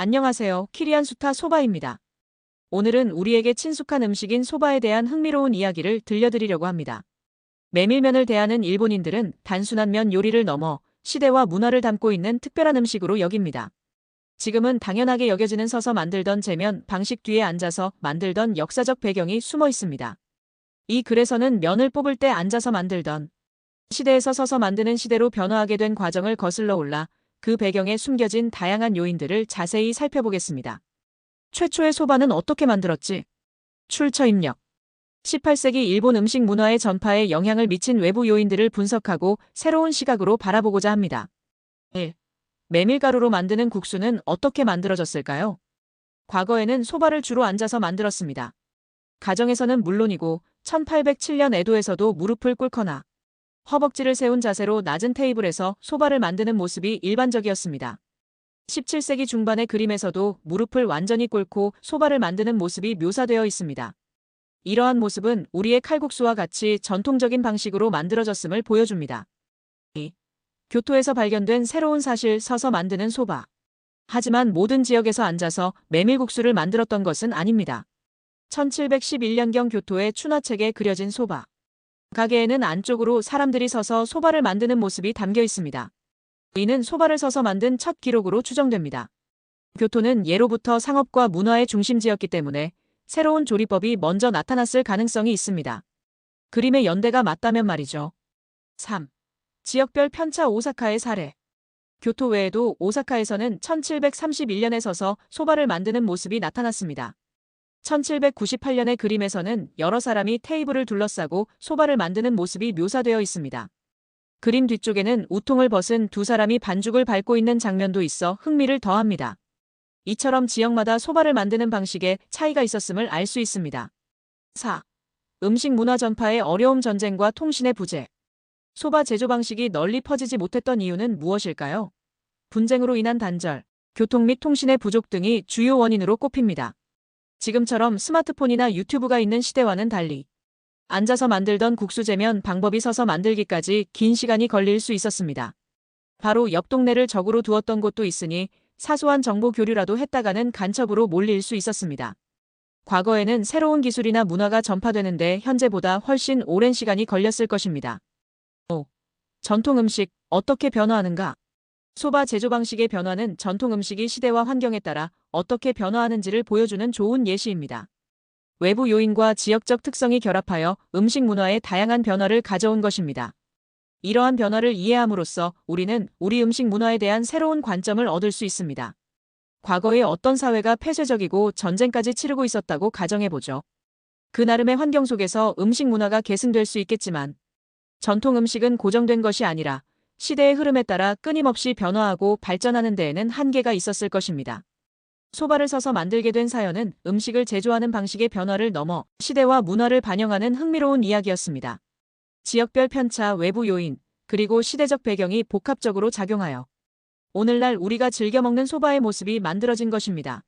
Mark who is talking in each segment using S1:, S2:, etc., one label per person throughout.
S1: 안녕하세요. 키리안 수타 소바입니다. 오늘은 우리에게 친숙한 음식인 소바에 대한 흥미로운 이야기를 들려드리려고 합니다. 메밀면을 대하는 일본인들은 단순한 면 요리를 넘어 시대와 문화를 담고 있는 특별한 음식으로 여깁니다. 지금은 당연하게 여겨지는 서서 만들던 제면 방식 뒤에 앉아서 만들던 역사적 배경이 숨어 있습니다. 이 글에서는 면을 뽑을 때 앉아서 만들던 시대에서 서서 만드는 시대로 변화하게 된 과정을 거슬러 올라 그 배경에 숨겨진 다양한 요인들을 자세히 살펴보겠습니다. 최초의 소바는 어떻게 만들었지? 출처 입력. 18세기 일본 음식 문화의 전파에 영향을 미친 외부 요인들을 분석하고 새로운 시각으로 바라보고자 합니다. 1. 메밀가루로 만드는 국수는 어떻게 만들어졌을까요? 과거에는 소바를 주로 앉아서 만들었습니다. 가정에서는 물론이고 1807년 에도에서도 무릎을 꿇거나 허벅지를 세운 자세로 낮은 테이블에서 소바를 만드는 모습이 일반적이었습니다. 17세기 중반의 그림에서도 무릎을 완전히 꿇고 소바를 만드는 모습이 묘사되어 있습니다. 이러한 모습은 우리의 칼국수와 같이 전통적인 방식으로 만들어졌음을 보여줍니다. 2. 교토에서 발견된 새로운 사실 서서 만드는 소바. 하지만 모든 지역에서 앉아서 메밀국수를 만들었던 것은 아닙니다. 1711년경 교토의 춘화책에 그려진 소바. 가게에는 안쪽으로 사람들이 서서 소바를 만드는 모습이 담겨 있습니다. 이는 소바를 서서 만든 첫 기록으로 추정됩니다. 교토는 예로부터 상업과 문화의 중심지였기 때문에 새로운 조리법이 먼저 나타났을 가능성이 있습니다. 그림의 연대가 맞다면 말이죠. 3. 지역별 편차 오사카의 사례. 교토 외에도 오사카에서는 1731년에 서서 소바를 만드는 모습이 나타났습니다. 1798년의 그림에서는 여러 사람이 테이블을 둘러싸고 소바를 만드는 모습이 묘사되어 있습니다. 그림 뒤쪽에는 우통을 벗은 두 사람이 반죽을 밟고 있는 장면도 있어 흥미를 더합니다. 이처럼 지역마다 소바를 만드는 방식에 차이가 있었음을 알 수 있습니다. 4. 음식 문화 전파의 어려움 전쟁과 통신의 부재. 소바 제조 방식이 널리 퍼지지 못했던 이유는 무엇일까요? 분쟁으로 인한 단절, 교통 및 통신의 부족 등이 주요 원인으로 꼽힙니다. 지금처럼 스마트폰이나 유튜브가 있는 시대와는 달리 앉아서 만들던 국수제면 방법이 서서 만들기까지 긴 시간이 걸릴 수 있었습니다. 바로 옆 동네를 적으로 두었던 곳도 있으니 사소한 정보 교류라도 했다가는 간첩으로 몰릴 수 있었습니다. 과거에는 새로운 기술이나 문화가 전파되는데 현재보다 훨씬 오랜 시간이 걸렸을 것입니다. 5. 전통 음식 어떻게 변화하는가? 소바 제조 방식의 변화는 전통 음식이 시대와 환경에 따라 어떻게 변화하는지를 보여주는 좋은 예시입니다. 외부 요인과 지역적 특성이 결합하여 음식 문화에 다양한 변화를 가져온 것입니다. 이러한 변화를 이해함으로써 우리는 우리 음식 문화에 대한 새로운 관점을 얻을 수 있습니다. 과거에 어떤 사회가 폐쇄적이고 전쟁까지 치르고 있었다고 가정해보죠. 그 나름의 환경 속에서 음식 문화가 계승될 수 있겠지만 전통 음식은 고정된 것이 아니라 시대의 흐름에 따라 끊임없이 변화하고 발전하는 데에는 한계가 있었을 것입니다. 소바를 서서 만들게 된 사연은 음식을 제조하는 방식의 변화를 넘어 시대와 문화를 반영하는 흥미로운 이야기였습니다. 지역별 편차, 외부 요인, 그리고 시대적 배경이 복합적으로 작용하여 오늘날 우리가 즐겨 먹는 소바의 모습이 만들어진 것입니다.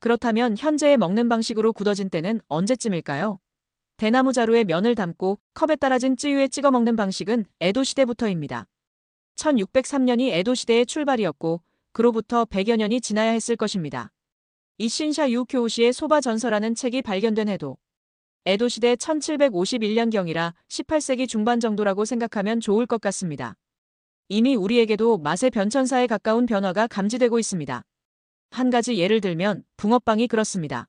S1: 그렇다면 현재의 먹는 방식으로 굳어진 때는 언제쯤일까요? 대나무 자루에 면을 담고 컵에 따라진 쯔유에 찍어 먹는 방식은 에도 시대부터입니다. 1603년이 에도 시대의 출발이었고 그로부터 100여 년이 지나야 했을 것입니다. 이신샤 유교우시의 소바 전서라는 책이 발견된 해도 에도 시대 1751년경이라 18세기 중반 정도라고 생각하면 좋을 것 같습니다. 이미 우리에게도 맛의 변천사에 가까운 변화가 감지되고 있습니다. 한 가지 예를 들면 붕어빵이 그렇습니다.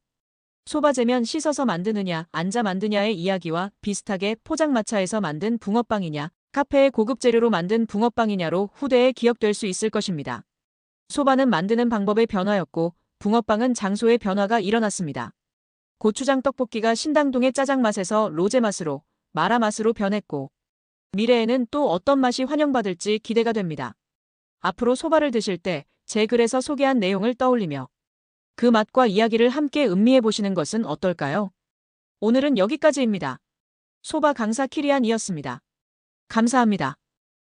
S1: 소바재면 씻어서 만드느냐, 앉아 만드냐의 이야기와 비슷하게 포장마차에서 만든 붕어빵이냐, 카페의 고급 재료로 만든 붕어빵이냐로 후대에 기억될 수 있을 것입니다. 소바는 만드는 방법의 변화였고 붕어빵은 장소의 변화가 일어났습니다. 고추장 떡볶이가 신당동의 짜장 맛에서 로제 맛으로 마라 맛으로 변했고 미래에는 또 어떤 맛이 환영받을지 기대가 됩니다. 앞으로 소바를 드실 때 제 글에서 소개한 내용을 떠올리며 그 맛과 이야기를 함께 음미해 보시는 것은 어떨까요? 오늘은 여기까지입니다. 소바 강사 키리안이었습니다. 감사합니다.